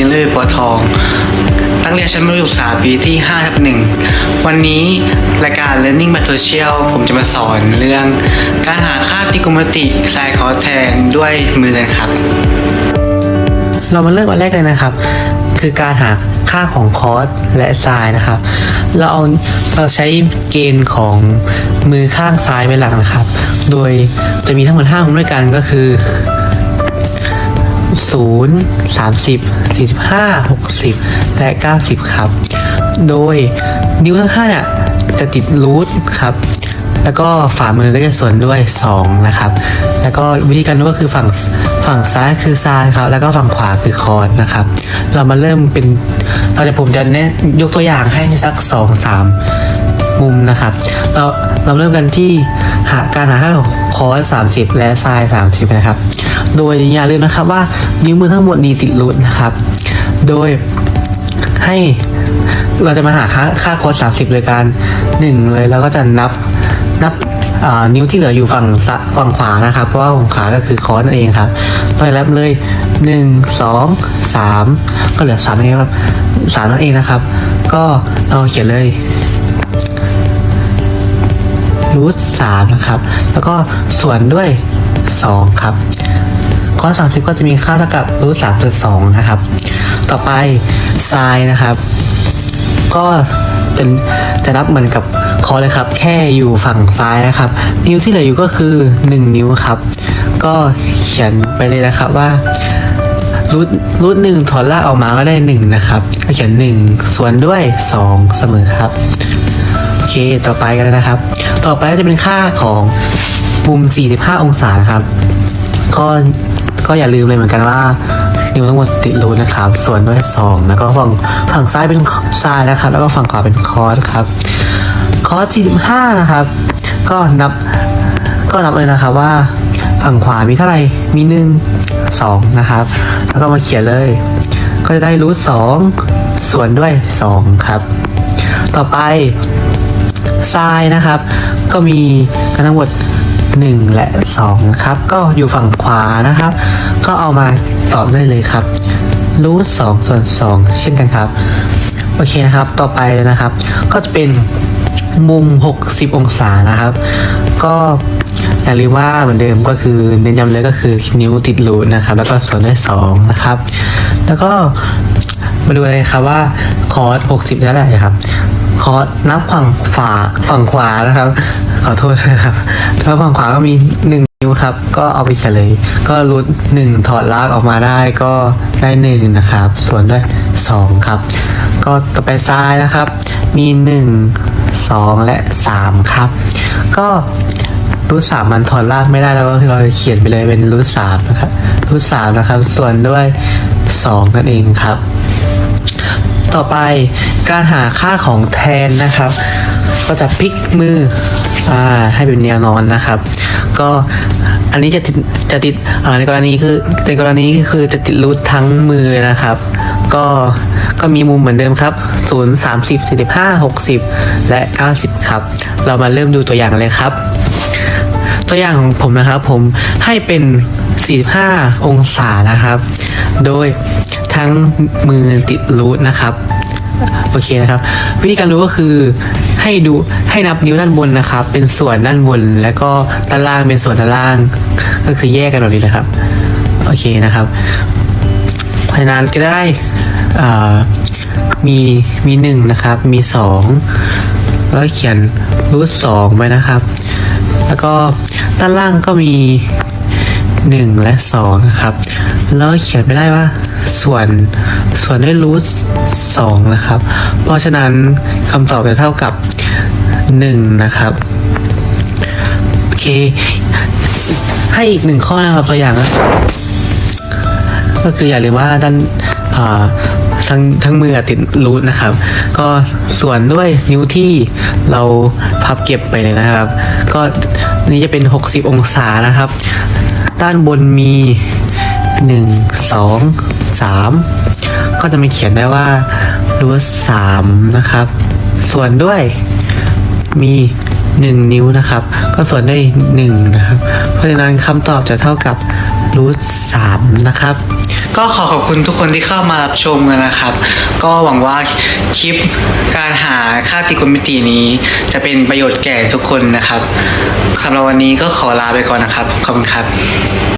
ทีนเลยปอทองตั้งเรียนชั้นมัธยมศึกษาปีที่5ทับหนึ่งวันนี้รายการ Learning by Social ผมจะมาสอนเรื่อง การหาค่าติกุมติไซคอแทนด้วยมือกันครับ เรามาเริ่มอันแรกเลยนะครับ คือการหาค่าของคอสและไซน์นะครับ เราเอาเราใช้เกณฑ์ของมือข้างซ้ายเป็นหลักนะครับ โดยจะมีทั้งหมด5มุมด้วยกันก็คือ 0 30 45 60 และ 90 ครับ โดยนิ้วทั้งห้าเนี่ยจะติดรูทครับ แล้วก็ฝ่ามือก็จะส่วนด้วย 2 นะครับ แล้วก็วิธีการรู้ก็คือฝั่งฝั่งซ้ายคือซายครับ แล้วก็ฝั่งขวาคือคอนนะครับ เรามาเริ่มเป็นเราจะผมจะแนะยกตัวอย่างให้สัก 2 3 มุมนะครับ เราเราเริ่มกันที่หาการหาค่าของคอส30 และซน์30 นะครับ โดยอย่าลืมนะครับว่านิ้วมือทั้งหมดมีติดรูทนะครับ โดยให้เราจะมาหาค่าค่าโค้ด30โดยการ 1 เลยแล้วก็จะนับนับนิ้วที่เหลืออยู่ฝั่งซ้ายฝั่งขวานะครับ เพราะว่าฝั่งขวาก็คือคอนั่นเองครับไปรับเลย 1 2 3 ก็เหลือ3นั่นเองครับ3นั่นเองนะครับ ก็เราเขียนเลยรูทสามนะครับ แล้วก็ส่วนด้วย สองครับ ข้อสามสิบก็จะมีค่าเท่ากับรูทสามส่วนสองนะครับ ต่อไปไซน์นะครับ ก็จะจะนับเหมือนกับคอเลยครับ แค่อยู่ฝั่งซ้ายนะครับ นิ้วที่เหลืออยู่ก็คือ 1 นิ้วครับ ก็เขียนไปเลยนะครับว่ารูทรูทหนึ่งถอนรากออกมาก็ได้หนึ่งนะครับเขียนหนึ่งส่วนด้วยสองเสมอครับ โอเค ต่อไปกันนะครับ ต่อไปก็จะเป็นค่าของ มุม45 องศานะครับ ก็ก็อย่าลืมเลยเหมือนกันว่านิ้วทั้งหมดติดรูนะครับ ส่วนด้วย 2 แล้วก็ฝั่งฝั่งซ้ายเป็นซ้ายนะครับ แล้วก็ฝั่งขวาเป็นคอร์สครับ คอร์ส45 นะครับ ก็นับก็นับเลยนะครับว่าฝั่งขวามีเท่าไหร่ มีหนึ่งสองนะครับ แล้วก็มาเขียนเลย ก็จะได้รูทสองส่วนด้วยสองครับ ต่อไปทรายนะครับ ก็มีกันทั้งหมด 1 และ2นะครับ ก็อยู่ฝั่งขวานะครับ ก็เอามาตอบได้เลยครับรูทสองส่วน2เช่นกันครับ โอเคนะครับ ต่อไปนะครับ ก็จะเป็นมุม 60 องศานะครับ ก็อย่าลืมว่าเหมือนเดิมก็คือเน้นย้ำเลยก็คือนิ้วติดรูทนะครับ แล้วก็ส่วนด้วย2นะครับ แล้วก็มาดูเลยครับว่าคอร์ส60 เท่าไหร่ครับ ขอนับฝั่งฝาฝั่งขวานะครับ ขอโทษนะครับถ้าฝั่งขวาก็มีหนึ่งนิ้วครับ ก็เอาไปเฉลย ก็รูทหนึ่งถอดลากออกมาได้ก็ได้หนึ่งนะครับ ส่วนด้วยสองครับ ก็ต่อไปซ้ายนะครับ มีหนึ่งสองและสามครับ ก็รูทสามมันถอดลากไม่ได้แล้วก็คือเราเขียนไปเลยเป็นรูทสามนะครับรูทสามนะครับ ส่วนด้วยสองนั่นเองครับ ต่อไปการหาค่าของแทนนะครับ ก็จะพลิกมืออ่าให้เป็นแนวนอนนะครับ ก็อันนี้จะติดจะติดในกรณีคือในกรณีคือจะติดรูททั้งมือนะครับ ก็ก็มีมุมเหมือนเดิมครับ 0 30 45 60 และ 90 ครับ เรามาเริ่มดูตัวอย่างเลยครับ ตัวอย่างของผมนะครับผมให้เป็น 45 องศานะครับ โดย ทั้งมือติดรูทนะครับโอเคนะครับ วิธีการรู้ก็คือให้ดูให้นับนิ้วด้านบนนะครับ เป็นส่วนด้านบนแล้วก็ด้านล่างเป็นส่วนด้านล่าง ก็คือแยกกันแบบนี้นะครับโอเคนะครับพราะนั้นก็ได้อ่ามีมีหนึ่งนะครับ มีสองแล้วเขียนรูทสองไว้นะครับ แล้วก็ด้านล่างก็มีหนึ่งและสองนะครับ แล้วเขียนไปได้ว่า ส่วนส่วนด้วยรูทสองนะครับ เพราะฉะนั้นคำตอบจะเท่ากับหนึ่งนะครับ โอเค ให้อีกหนึ่งข้อนะครับตัวอย่างก็คืออย่าลืมว่าด้านทั้งทั้งมือติดรูทนะครับ ก็ส่วนด้วยนิ้วที่เราพับเก็บไปเลยนะครับ ก็นี่จะเป็น 60 องศานะครับ ด้านบนมี 1 2 3 ก็จะมาเขียนได้ว่ารูทสามนะครับ ส่วนด้วยมี 1 นิ้วนะครับ ก็ส่วนด้วย1นะครับ เพราะฉะนั้นคำตอบจะเท่ากับรูท3นะครับ ก็ขอขอบคุณทุกคนที่เข้ามารับชมกันนะครับ ก็หวังว่าคลิปการหาค่าตรีโกณมิตินี้ จะเป็นประโยชน์แก่ทุกคนนะครับสำหรับวันนี้ก็ขอลาไปก่อนนะครับ ขอบคุณครับ